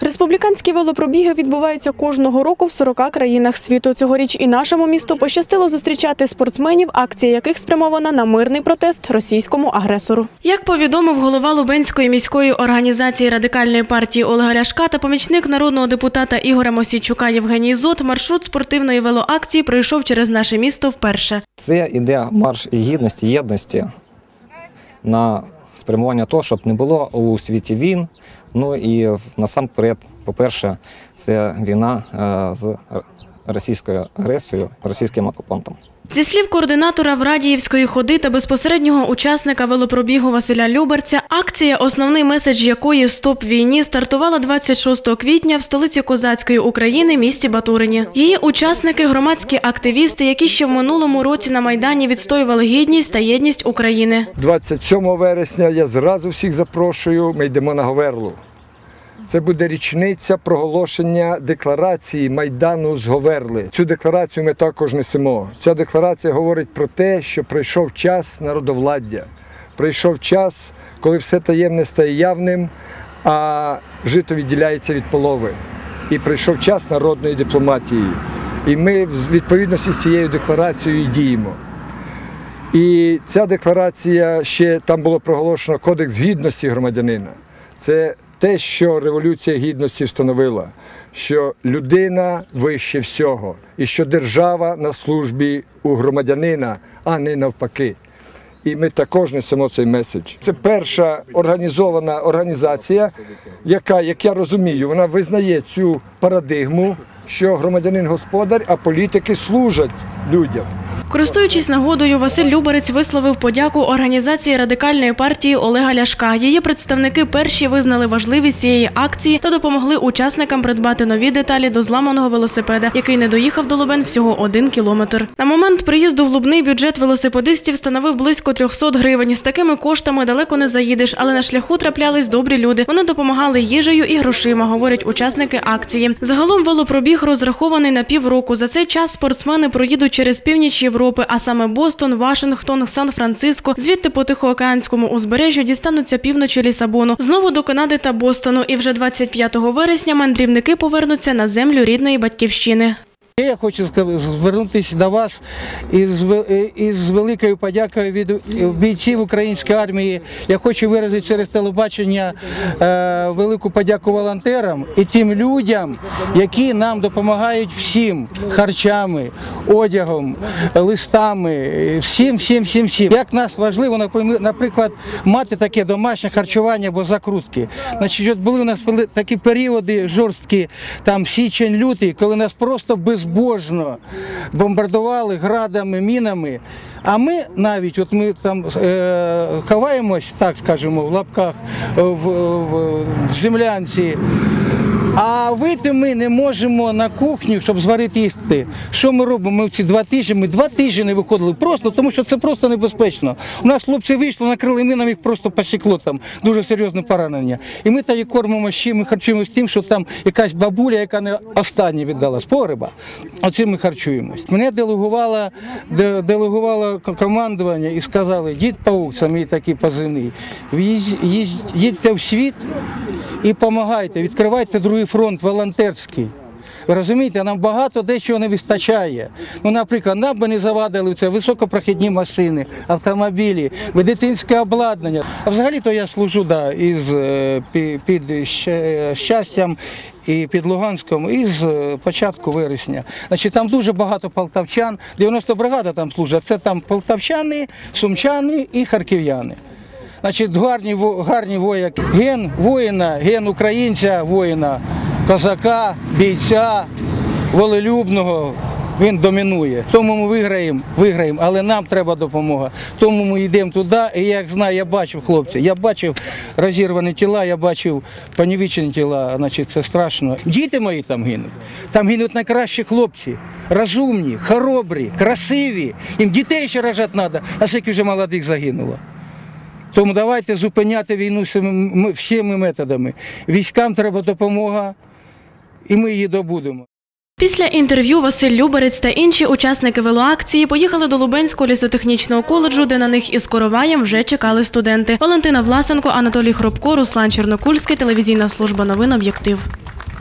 Республіканські велопробіги відбуваються кожного року в 40 країнах світу. Цьогоріч і нашому місту пощастило зустрічати спортсменів, акція яких спрямована на мирний протест російському агресору. Як повідомив голова Лубенської міської організації радикальної партії Олега Ляшка та помічник народного депутата Ігоря Мосійчука Євгеній Зот, маршрут спортивної велоакції пройшов через наше місто вперше. Це іде марш гідності, єдності на спрямування того, щоб не було у світі війн. Ну і насамперед, по-перше, це війна е, з російською агресією, російським окупантом. Зі слів координатора Врадіївської ходи та безпосереднього учасника велопробігу Василя Люберця, акція, основний меседж якої Стоп війні стартувала 26 квітня в столиці козацької України, місті Батурині. Її учасники громадські активісти, які ще в минулому році на майдані відстоювали гідність та єдність України. 27 вересня я зразу всіх запрошую. Ми йдемо на Говерлу. Це буде річниця проголошення декларації Майдану з Говерли. Цю декларацію ми також несемо. Ця декларація говорить про те, що прийшов час народовладдя. Прийшов час, коли все таємне стає явним, а жито відділяється від полови. І прийшов час народної дипломатії. І ми в відповідності з цією декларацією діємо. І ця декларація ще там було проголошено Кодекс гідності громадянина. Це те, що Революція Гідності встановила, що людина вище всього, і що держава на службі у громадянина, а не навпаки. І ми також несемо цей меседж. Це перша організована організація, яка, як я розумію, вона визнає цю парадигму, що громадянин господар, а політики служать людям. Користуючись нагодою, Василь Люберець висловив подяку організації радикальної партії Олега Ляшка. Її представники перші визнали важливість цієї акції та допомогли учасникам придбати нові деталі до зламаного велосипеда, який не доїхав до Лубен всього один кілометр. На момент приїзду в Лубний бюджет велосипедистів становив близько 300 гривень. З такими коштами далеко не заїдеш, але на шляху траплялись добрі люди. Вони допомагали їжею і грошима, говорять учасники акції. Загалом велопробіг розрахований на півроку. За цей час спортсмени проїдуть через північ Європи, а саме Бостон, Вашингтон, Сан-Франциско. Звідти по Тихоокеанському узбережжю дістануться півночі Лісабону, знову до Канади та Бостону. І вже 25 вересня мандрівники повернуться на землю рідної батьківщини. Я хочу звернутися до вас із, е, великою подякою від бійців української армії. Я хочу виразити через телебачення е, велику подяку волонтерам і тим людям, які нам допомагають всім харчами, одягом, листами, е, всім, всім, всім, всім. Як нас важливо, наприклад, мати таке домашнє харчування або закрутки. Були у нас такі періоди жорсткі, там січень, лютий, коли нас просто безбожно бомбардували градами, мінами. А ми навіть, от ми там е, ховаємось, так скажемо, в лапках в, в, в землянці. А вийти ми не можемо на кухню, щоб зварити їсти. Що ми робимо? Ми в ці два тижні, ми два тижні не виходили просто, тому що це просто небезпечно. У нас хлопці вийшли, накрили ми, нам їх просто посікло там дуже серйозне поранення. І ми тоді кормимо ще, ми харчуємось тим, що там якась бабуля, яка не останнє віддала з погреба. Оцим ми харчуємось. Мене делегувало, де- делегувало командування і сказали, дід паук, це мій такий позивний, їдьте в світ і допомагайте, відкривайте другий фронт волонтерський. Ви розумієте, нам багато дечого не вистачає. Ну, наприклад, нам би не завадили це високопрохідні машини, автомобілі, медицинське обладнання. А взагалі-то я служу да, із, е, під щастям і під Луганськом із е, початку вересня. Значить, там дуже багато полтавчан, 90 бригада там служить. Це там полтавчани, сумчани і харків'яни. Значить, гарні, гарні вояки. Ген воїна, ген українця воїна, козака, бійця, волелюбного. Він домінує. Тому ми виграємо, виграємо, але нам треба допомога. Тому ми йдемо туди. І як знаю, я бачив хлопці, я бачив розірвані тіла, я бачив понівічені тіла, значить це страшно. Діти мої там гинуть. Там гинуть найкращі хлопці, розумні, хоробрі, красиві. Їм дітей ще рожати треба, а скільки вже молодих загинуло. Тому давайте зупиняти війну всіми методами. Військам треба допомога, і ми її добудемо. Після інтерв'ю Василь Люберець та інші учасники велоакції поїхали до Лубенського лісотехнічного коледжу, де на них із короваєм вже чекали студенти. Валентина Власенко, Анатолій Хробко, Руслан Чорнокульський, телевізійна служба новин «Об'єктив».